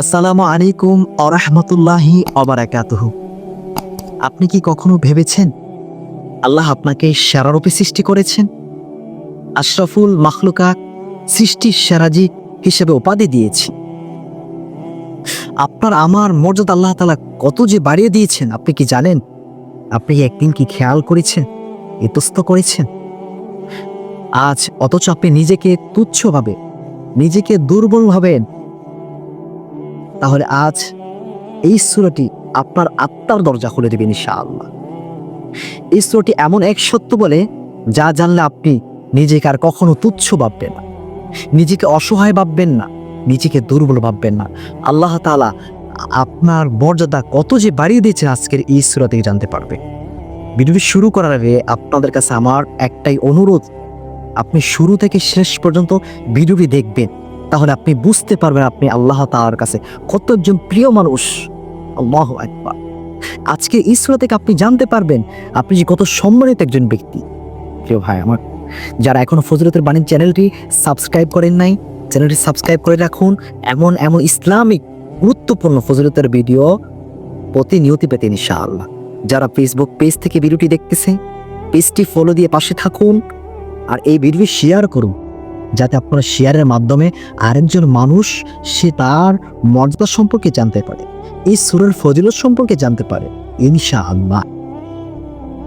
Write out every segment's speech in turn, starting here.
আসসালামু আলাইকুম আরহামতুল্লাহি অবরাকাতুহ আপনি কি কখনো ভেবেছেন আল্লাহ আপনাকে সেরারূপে সৃষ্টি করেছেন? আশরাফুল মাখলুকাত সৃষ্টির সেরাজি হিসেবে উপাধি দিয়েছি আপনার আমার মর্যাদা আল্লাহ তালা কত যে বাড়িয়ে দিয়েছেন, আপনি কি জানেন? আপনি একদিন কি খেয়াল করেছেন, ইতস্ত করেছেন? আজ অথচ আপনি নিজেকে তুচ্ছ ভাবে নিজেকে দুর্বল ভাবেন তাহলে আজ এই সুরাটি আপনার আত্মার দরজা খুলে দেবেন ইনশাআল্লাহ। এই সুরাটি এমন এক সত্য বলে, যা জানলে আপনি নিজেকে আর কখনো তুচ্ছ ভাববেন না। নিজেকে অসহায় ভাববেন না, নিজেকে দুর্বল ভাববেন না। আল্লাহ তাআলা আপনার মর্যাদা কত যে বাড়িয়ে দিয়েছেন আজকের এই সুরা থেকে জানতে পারবে। ভিডিওটি শুরু করার আগে আপনাদের কাছে আমার একটাই অনুরোধ, আপনি শুরু থেকে শেষ পর্যন্ত ভিডিওটি দেখবেন। তাহলে আপনি বুঝতে পারবেন আপনি আল্লাহ তাআলার কাছে কত একজন প্রিয় মানুষ। আল্লাহ একবার আজকে এই সূরা থেকে আপনি জানতে পারবেন, আপনি যে কত সম্মানিত একজন ব্যক্তি। প্রিয় ভাই আমার, যারা এখনও ফজলতের বাণী চ্যানেলটি সাবস্ক্রাইব করেন নাই, চ্যানেলটি সাবস্ক্রাইব করে রাখুন। এমন এমন ইসলামিক, গুরুত্বপূর্ণ ফজলতের ভিডিও প্রতিনিয়ত পেতেন ইনশাআল্লাহ। যারা ফেসবুক পেজ থেকে ভিডিওটি দেখতেছে পেজটি ফলো দিয়ে পাশে থাকুন, আর এই ভিডিও শেয়ার করুন। যাতে আপনারা শেয়ারের মাধ্যমে আরেকজন মানুষ সে তার মর্যাদা সম্পর্কে জানতে পারে। এই সুরের ফজিলত সম্পর্কে জানতে পারে, ইনশাআল্লাহ।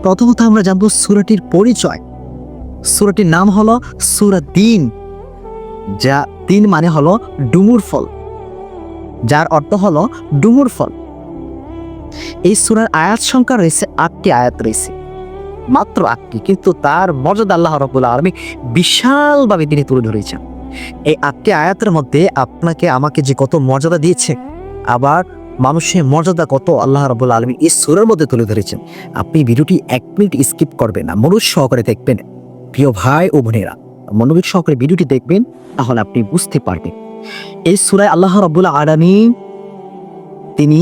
প্রথমত আমরা জানব সুরাটির পরিচয়। সুরাটির নাম হলো সুরা দিন যা দিন মানে হলো ডুমুর ফল, যার অর্থ হলো ডুমুর ফল। এই সুরার আয়াত সংখ্যা রয়েছে আটটি আয়াত রয়েছে। মাত্র আটটি কিন্তু তার মর্যাদা আল্লাহ রবুল আলমী বিশালভাবে তিনি তুলে ধরেছেন। এই আটটি আয়াতের মধ্যে আপনাকে, আমাকে যে কত মর্যাদা দিয়েছে, আবার মানুষের মর্যাদা কত আল্লাহ রবুল আলমী এই সুরের মধ্যে তুলে ধরেছেন, আপনি ভিডিওটি এক মিনিট স্কিপ করবেন না মনোজ সহকারে দেখবেন। প্রিয় ভাই ও বোনেরা, মনোযোগ সহকারে ভিডিওটি দেখবেন, তাহলে আপনি বুঝতে পারবেন। এই সুরায় আল্লাহ রবুল আলমী তিনি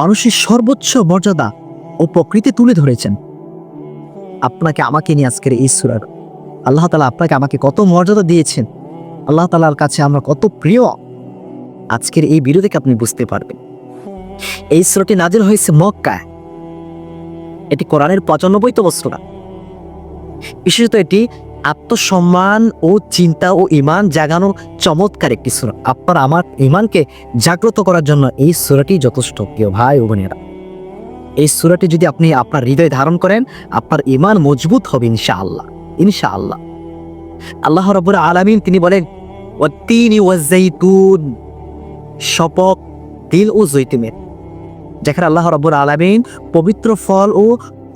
মানুষের সর্বোচ্চ মর্যাদা ও প্রকৃতি তুলে ধরেছেন। আপনাকে, আমাকে নিয়ে আজকের এই সুরার। আল্লাহ তালা আপনাকে, আমাকে কত মর্যাদা দিয়েছেন। আল্লাহ তালার কাছে আমরা কত প্রিয়। আজকের এই থেকে আপনি বুঝতে পারবেন। এই সুরাটি নাজিল হয়েছে মক্কায়। এটি কোরআনের পঁচানব্বইতম সুরা। বিশেষত এটি আত্মসম্মান ও চিন্তা ও ইমান জাগানোর চমৎকার একটি সুরা। আপনার আমার ইমানকে জাগ্রত করার জন্য এই সুরাটি যথেষ্ট। প্রিয় ভাই ও বোনেরা এই সুরাটি যদি আপনি আপনার হৃদয়ে ধারণ করেন, আপনার ইমান মজবুত হবে ইনশাআল্লাহ ইনশাআল্লাহ। আল্লাহ রব্বুল আলামিন তিনি বলেন শপথ তিল ও জৈতুনের যেখানে আল্লাহ রব্বুল আলামিন পবিত্র ফল ও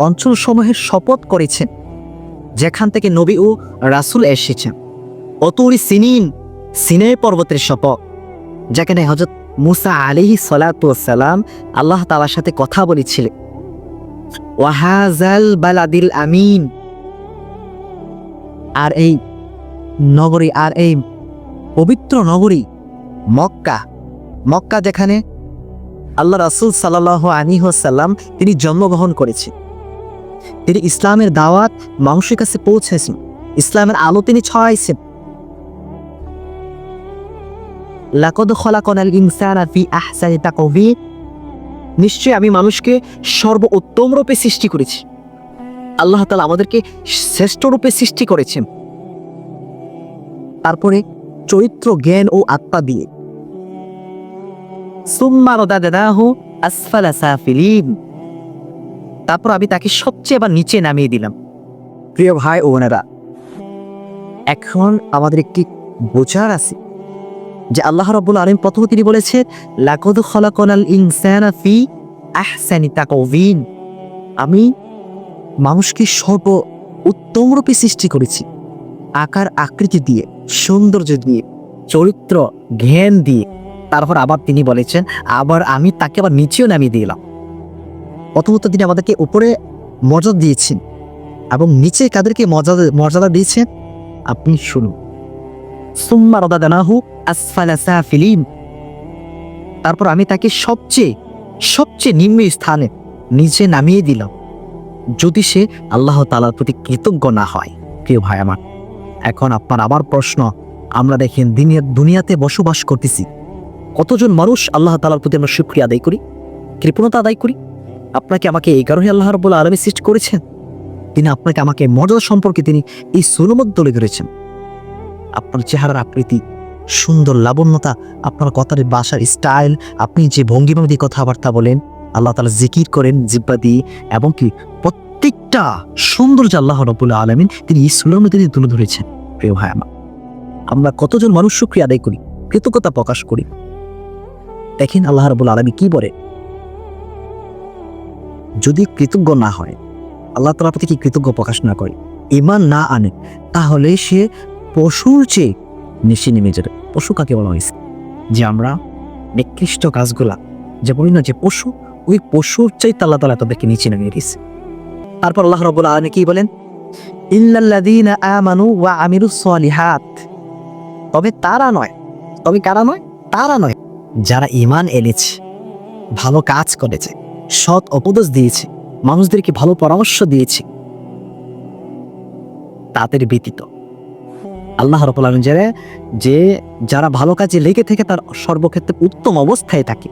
অঞ্চল অঞ্চলসমূহের শপথ করেছেন, যেখান থেকে নবী ও রাসূল এসেছেন। অতুরি সিনিন, সিনে পর্বতের শপথ যেখানে হজরত মুসা আলিহি সালাম আল্লাহ তালার সাথে কথা বলেছিলেন। ওয়াহাজাল বালাদিল আমিন। আর এই নগরী, আর এই পবিত্র নগরী মক্কা। মক্কা যেখানে আল্লাহ রাসুল সাল্লাহ আনিহসাল্লাম তিনি জন্মগ্রহণ করেছেন। তিনি ইসলামের দাওয়াত মানুষের কাছে পৌঁছেছেন। ইসলামের আলো তিনি ছড়াইছেন। লাকদ খলাকনাল ইনসানা ফি আহসানি তাকওয়িম নিশ্চয়ই আমি মানুষকে সর্ব উত্তম রূপে সৃষ্টি করেছি। আল্লাহ তাআলা আমাদেরকে শ্রেষ্ঠ রূপে সৃষ্টি করেছেন। তারপরে চরিত্র, জ্ঞান ও আত্মা দিয়ে। তারপর আমি তাকে সবচেয়ে আবার নিচে নামিয়ে দিলাম। প্রিয় ভাই ও বোনেরা, এখন আমাদের একটি বোঝার আছে। যে আল্লাহ রাব্বুল আলামিন প্রথম তিনি বলেছেন লাকদ খলাকনাল ইনসানা আহসানি তাকওয়িন। আমি মানুষকে সর্ব উত্তম রূপে সৃষ্টি করেছি। আকার আকৃতি দিয়ে, সৌন্দর্য দিয়ে, চরিত্র জ্ঞান দিয়ে। তারপর আবার তিনি বলেছেন, আবার আমি তাকে আবার নিচেও নামিয়ে দিলাম প্রথমত তিনি আমাদেরকে উপরে মর্যাদা দিয়েছেন এবং নিচে কাদেরকে মর্যাদা মর্যাদা দিয়েছেন, আপনি শুনুন। সুম্মা রদাদানাহু আসফালা সাফিলিন। তারপর আমি তাকে সবচেয়ে সবচেয়ে নিম্ন স্থানে নিচে নামিয়ে দিলাম, যদি সে আল্লাহ তালার প্রতি কৃতজ্ঞ না হয়। প্রিয় ভাই আমার, এখন আপনার আবার প্রশ্ন, আমরা দেখেন দিনের দুনিয়াতে বসবাস করতেছি। কতজন মানুষ আল্লাহ তালার প্রতি আমরা শুক্রিয়া আদায় করি? কৃপণতা আদায় করি? আপনাকে আমাকে এই কারণে আল্লাহ রব্বুল আলমী সৃষ্টি করেছেন? তিনি আপনাকে আমাকে মর্যাদা সম্পর্কে তিনি এই সুলমত তুলে ধরেছেন। আপনার চেহারার আকৃতি, সুন্দর লাবণ্যতা, আপনার কথার বাসার স্টাইল আপনি যে ভঙ্গিমা দিয়ে কথাবার্তা বলেন, আল্লাহ তালা জিকির করেন, জিব্বা দিয়ে, এবং কি প্রত্যেকটা সৌন্দর্য আল্লাহ রবুল্লা আলমিন তিনি এই সুলমে তিনি তুলে ধরেছেন। প্রিয় ভাই আমার, আমরা কতজন মানুষ সুক্রিয়া আদায় করি, কৃতজ্ঞতা প্রকাশ করি। দেখেন আল্লাহ রবুল আলমী কি বলে যদি কৃতজ্ঞ না হয়, আল্লাহ তালার প্রতি কি কৃতজ্ঞ প্রকাশ না করে? ইমান না আনে, তাহলে সে পশুর চেয়ে নিশে নেমে যাবে পশু কাকে বলা হয়েছে? যে আমরা নিকৃষ্ট কাজগুলা যে বলি না যে পশু, ওই পশুর চাইতে আল্লাহ তালা তাদেরকে নিচে নামিয়ে দিয়েছে। তারপর আল্লাহ রবুল আলমী কি বলেন? ইল্লাল্লাযীনা আমানু ওয়া আমিলুস সলিহাত। তবে তারা নয়, তবে কারা নয়? তারা নয়, যারা ইমান এনেছে, ভালো কাজ করেছে, সৎ উপদেশ দিয়েছে, মানুষদেরকে ভালো পরামর্শ দিয়েছে। তাদের ব্যতীত আল্লাহ রব্বুল আলামিন যারা যে যারা ভালো কাজে লেগে থেকে তার সর্বক্ষেত্রে উত্তম অবস্থায় থাকে।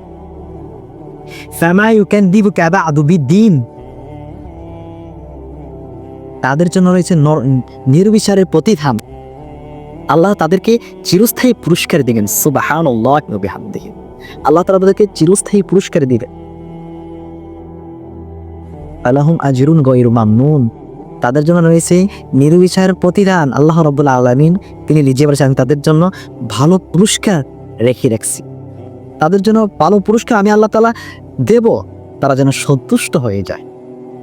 তাদের জন্য রয়েছে নর- নির্বিচারের প্রতিধান। আল্লাহ তাদেরকে চিরস্থায়ী পুরস্কার দিবেন। সুবাহান আল্লাহ তালা তাদেরকে চিরস্থায়ী পুরস্কার দিবেন। আল্লাহুম আজিরুন গৈরু মামনুন। তাদের জন্য রয়েছে নির্বিচারের প্রতিদান আল্লাহ রব্বুল আলমিন। তিনি নিজে বলেছেন তাদের জন্য ভালো পুরস্কার রেখে রাখছি। তাদের জন্য ভালো পুরস্কার আমি আল্লাহ তালা দেব। তারা যেন সন্তুষ্ট হয়ে যায়।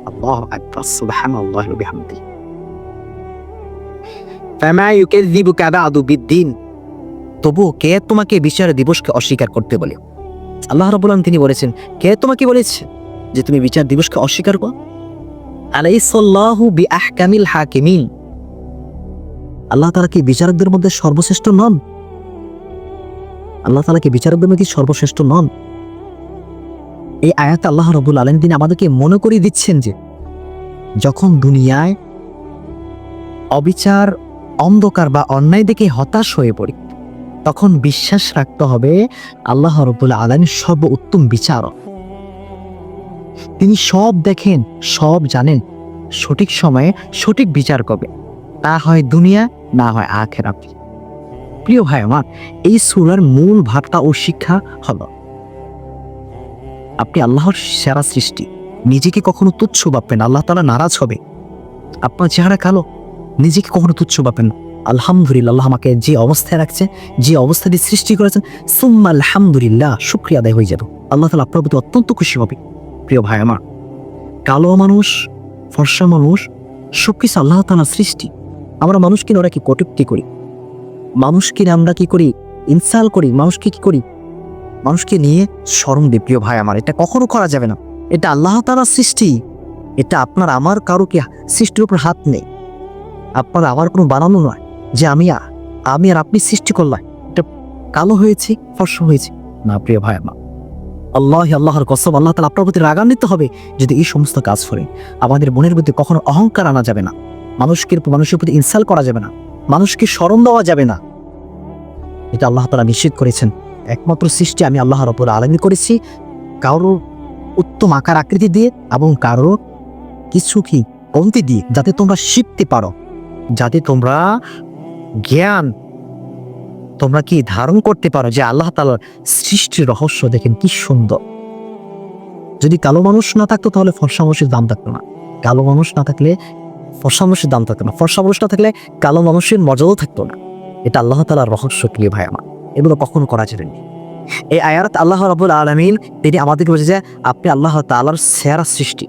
আল্লাহ আকবার, সুবহানাল্লাহ ওয়া বিহামদিহি। ফামা ইউকাযযিবুকা বিদ্দিন। তবু কে তোমাকে বিচার দিবসকে অস্বীকার করতে বলে? আল্লাহ রাব্বুল তিনি বলেছেন, কে তোমাকে বলেছে যে তুমি বিচার দিবসকে অস্বীকার করো? আলাইসাল্লাহু বিআহকামিল হাকিমিন। আল্লাহ তাআলা কি বিচারকদের মধ্যে সর্বশ্রেষ্ঠ নন? আল্লাহ তাআলা কি বিচারকদের মধ্যে সর্বশ্রেষ্ঠ নন? এই আয়াত আল্লাহ রবুল আলম তিনি আমাদেরকে মনে করিয়ে দিচ্ছেন যে, যখন দুনিয়ায় অবিচার, অন্ধকার বা অন্যায় দেখে হতাশ হয়ে পড়ি, তখন বিশ্বাস রাখতে হবে আল্লাহ রবুল আলম সর্ব উত্তম বিচারক। তিনি সব দেখেন, সব জানেন। সঠিক সময়ে সঠিক বিচার করবে তা হয় দুনিয়া, না হয় আখেরাত। প্রিয় ভাই আমার, এই সুরার মূল ভাবটা ও শিক্ষা হল, আপনি আল্লাহর সেরা সৃষ্টি, নিজেকে কখনো তুচ্ছ ভাববেন আল্লাহ তালা নারাজ হবে। আপনার চেহারা কালো, নিজেকে কখনো তুচ্ছ ভাববেন না। আলহামদুলিল্লাহ, আল্লাহ আমাকে যে অবস্থায় রাখছে, যে অবস্থা দিয়ে সৃষ্টি করেছেন, সুম্মা আলহামদুলিল্লাহ, শুক্রিয়া আদায় হয়ে যাবে। আল্লাহ তালা আপনার প্রতি অত্যন্ত খুশি হবে। প্রিয় ভাই আমার। কালো মানুষ, ফর্সা মানুষ সব কিছু আল্লাহ তালার সৃষ্টি। আমরা মানুষকে ওরা কি কটুক্তি করি? মানুষকে আমরা কি করি? ইনসাল করি? মানুষকে কি করি? মানুষকে নিয়ে স্মরণ দিই প্রিয় ভাই আমার। এটা কখনো করা যাবে না। এটা আল্লাহ তালার সৃষ্টি। এটা আপনার আমার কারও কি সৃষ্টির উপর হাত নেই। আপনার আমার কোনো বানানো নয়। যে আমি আমি আর আপনি সৃষ্টি করলাম। এটা কালো হয়েছে, ফর্স হয়েছে। না প্রিয় ভাই আমার। আল্লাহ আল্লাহর কসম, আল্লাহ তালা আপনার প্রতি রাগান্বিত হবে যদি এই সমস্ত কাজ করে। আমাদের মনের প্রতি কখনো অহংকার আনা যাবে না। মানুষকে মানুষের প্রতি ইনসাল করা যাবে না। মানুষকে স্মরণ দেওয়া যাবে না। এটা আল্লাহ তালা নিশ্চিত করেছেন। একমাত্র সৃষ্টি আমি আল্লাহর ওপর আলামি করেছি। কারও উত্তম আকার আকৃতি দিয়ে এবং কারও কিছু কি কমতি দিয়ে, যাতে তোমরা শিখতে পারো। যাতে তোমরা জ্ঞান তোমরা কি ধারণ করতে পারো যে আল্লাহ তালার সৃষ্টির রহস্য দেখেন কি সুন্দর? যদি কালো মানুষ না থাকতো তাহলে ফর্সা মানুষের দাম থাকতো না। কালো মানুষ না থাকলে ফর্সা মানুষের দাম থাকতো না। ফর্সা মানুষ না থাকলে কালো মানুষের মর্যাদাও থাকতো না। এটা আল্লাহ তালার রহস্য, প্রিয় ভাই আমার। এগুলো কখনো করা যাবে না। এই আয়াত আল্লাহ রাবুল আলমিন, তিনি আমাদেরকে বলছে যে, আপনি আল্লাহ তালার সেরা সৃষ্টি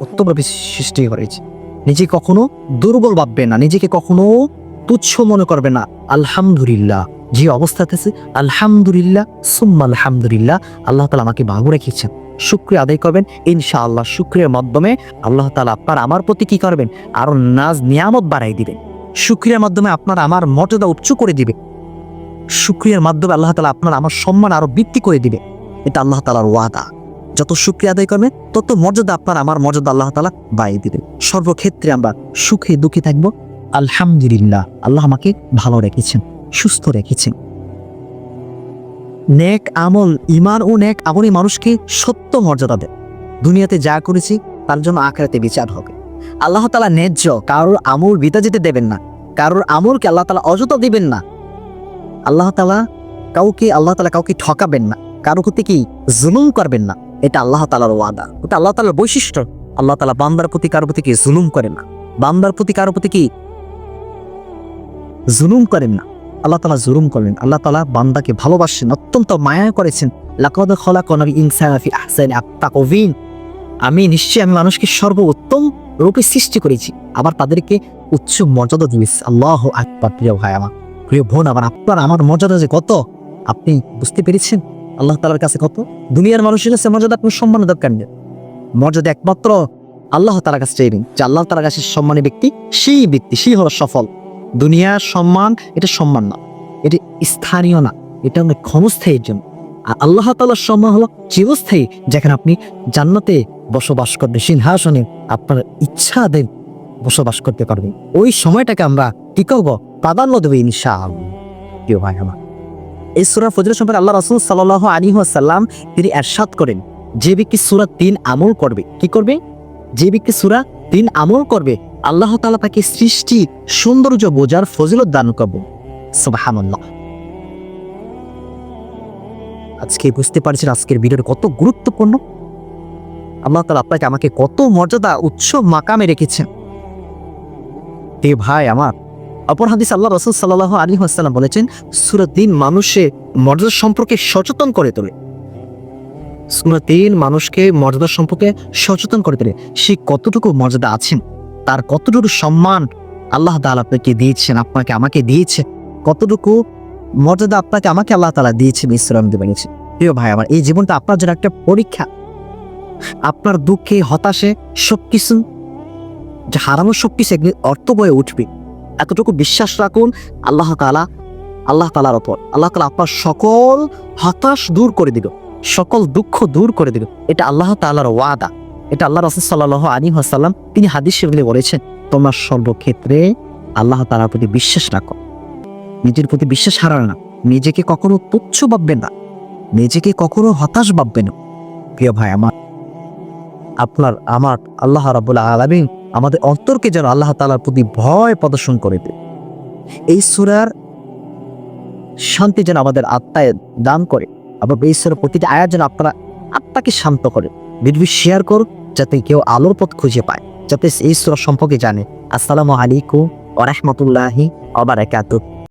উত্তমভাবে সৃষ্টি করেছে নিজে কখনো দুর্বল ভাববে না। নিজেকে কখনো তুচ্ছ মনে করবে না, আলহামদুলিল্লাহ। যে অবস্থাতে আছে, আলহামদুলিল্লাহ, সুম্মা আলহামদুলিল্লাহ, আল্লাহ তালা আমাকে ভালো রেখেছেন। শুক্রিয়া আদায় করবেন, ইনশাআল্লাহ শুক্রিয়ার মাধ্যমে আল্লাহ তালা আপনার, আমার প্রতি কি করবেন? আরও নাজ নিয়ামত বাড়াই দিবেন। শুক্রিয়ার মাধ্যমে আপনার আমার মর্যাদা উচ্চ করে দিবে। শুক্রিয়ার মাধ্যমে আল্লাহ তালা আপনার আমার সম্মান আরও বৃদ্ধি করে দিবে। এটা আল্লাহ তালার ওয়াদা। যত শুক্রিয়া আদায় করবে তত মর্যাদা আপনার, আমার মর্যাদা আল্লাহ তালা বাড়িয়ে দিবে সর্বক্ষেত্রে আমরা সুখে দুঃখে থাকব। আলহামদুলিল্লাহ, আল্লাহ আমাকে ভালো রেখেছেন, সুস্থ রেখেছেন। নেক আমল ইমান ও নেক আমলই মানুষকে সত্য মর্যাদা দেয়। দুনিয়াতে যা করেছি, তার জন্য আখেরাতে বিচার হবে। আল্লাহ তালা ন্যায্য, কারোর আমল বিতা যেতে দেবেন না। কারোর আমলকে আল্লাহ তালা অযথা দিবেন না। আল্লাহ তালা কাউকে, আল্লাহ তালা কাউকে ঠকাবেন না। কারও প্রতি কি জুলুম করবেন না? এটা আল্লাহ তালার ওয়াদা। ওটা আল্লাহ তালার বৈশিষ্ট্য। আল্লাহ তালা বান্দার প্রতি কারও প্রতি কি জুলুম করেন না? বান্দার প্রতি কারও প্রতি কি জুলুম করেন না। আল্লাহ তালা জুলুম করেন আল্লাহ তালা বান্দাকে ভালোবাসেন, অত্যন্ত মায়া করেছেন। আমি নিশ্চয়ই আমি মানুষকে সর্বোত্তম রূপে সৃষ্টি করেছি। আবার তাদেরকে উচ্চ মর্যাদা দিয়েছি। আল্লাহ আকবার, প্রিয় ভাই আমার। প্রিয় বোন আবার আপনার আমার মর্যাদা যে কত? আপনি বুঝতে পেরেছেন? আল্লাহ তালার কাছে কত? দুনিয়ার মানুষের কাছে মর্যাদা আপনার সম্মান দরকার নেই। মর্যাদা একমাত্র আল্লাহ তালার কাছে চাইবেন। যে আল্লাহ তালার কাছে সম্মানী ব্যক্তি, সেই ব্যক্তি, সেই হলো সফল। দুনিয়ার সম্মান, এটা সম্মান না। এটা স্থানীয় না। এটা অনেক ক্ষণস্থায়ীর জন্য। আর আল্লাহ তালার সম্মান হলো চিরস্থায়ী, যেখানে আপনি জান্নাতে বসবাস করবে সিংহাসনে আপনার ইচ্ছা দেন বসবাস করতে পারবেন। ওই সময়টাকে আমরা কি করব? প্রাধান্য দেবো ইনশাআল্লাহ। ভাই আমার, এই সুরা ফজর সম্পর্কে আল্লাহ রসুল সাল্লাহ আলী সাল্লাম তিনি এরশাদ করেন। যে ব্যক্তি সুরা তিন আমল করবে, কি করবে? যে ব্যক্তি সুরা তিন আমল করবে আল্লাহ তালা তাকে সৃষ্টি সৌন্দর্য বোঝার ফজিলত দান করব। সুবহানাল্লাহ। আজকে বুঝতে পারছেন আজকের ভিডিওটা কত গুরুত্বপূর্ণ? আল্লাহ তালা আপনাকে আমাকে কত মর্যাদা উচ্চ মাকামে রেখেছেন। তে ভাই আমার অপর হাদিস আল্লাহ রসুল সাল্লাহ আলী আসসালাম বলেছেন সুরা দিন মানুষের মর্যাদা সম্পর্কে সচেতন করে তোলে। সুরা দিন মানুষকে মর্যাদা সম্পর্কে সচেতন করে তোলে। সে কতটুকু মর্যাদা আছেন? তার কতটুকু সম্মান আল্লাহ তাআলা আপনাকে দিয়েছেন, আপনাকে আমাকে দিয়েছে, কতটুকু মর্যাদা আপনাকে, আমাকে আল্লাহ তালা দিয়েছেন ইসলাম বানিয়েছে। প্রিয় ভাই আমার, এই জীবনটা আপনার জন্য একটা পরীক্ষা। আপনার দুঃখে, হতাশে সব কিছু যে হারানোর সবকিছু একদিন অর্থ বয়ে উঠবে। এতটুকু বিশ্বাস রাখুন, আল্লাহ তালা আল্লাহ তালার ওপর। আল্লাহ তালা আপনার সকল হতাশ দূর করে দিল সকল দুঃখ দূর করে দিল এটা আল্লাহ তালার ওয়াদা। এটা আল্লাহ রসুল সাল্লাহ আলী আসাল্লাম তিনি হাদিস সেগুলি বলেছেন, তোমার সর্বক্ষেত্রে আল্লাহ তালার প্রতি বিশ্বাস রাখো। নিজের প্রতি বিশ্বাস হারানো না। নিজেকে কখনো তুচ্ছ ভাববেন না। নিজেকে কখনো হতাশ ভাববেন না। প্রিয় ভাই, আমার, আপনার, আমার আল্লাহ রাবুল আলমিন আমাদের অন্তরকে যেন আল্লাহ তালার প্রতি ভয় প্রদর্শন করে দেয় এই সুরার শান্তি যেন আমাদের আত্মায় দান করে। আবার এই সুরার প্রতিটি আয়াত যেন আপনারা আত্মাকে শান্ত করে ভিডিও শেয়ার করুন। যাতে কেউ আলোর পথ খুঁজে পায়। যাতে এই সুরা সম্পর্কে জানে। আসসালামু আলাইকুম ওরহমতুল্লাহি অবরাকাতুহ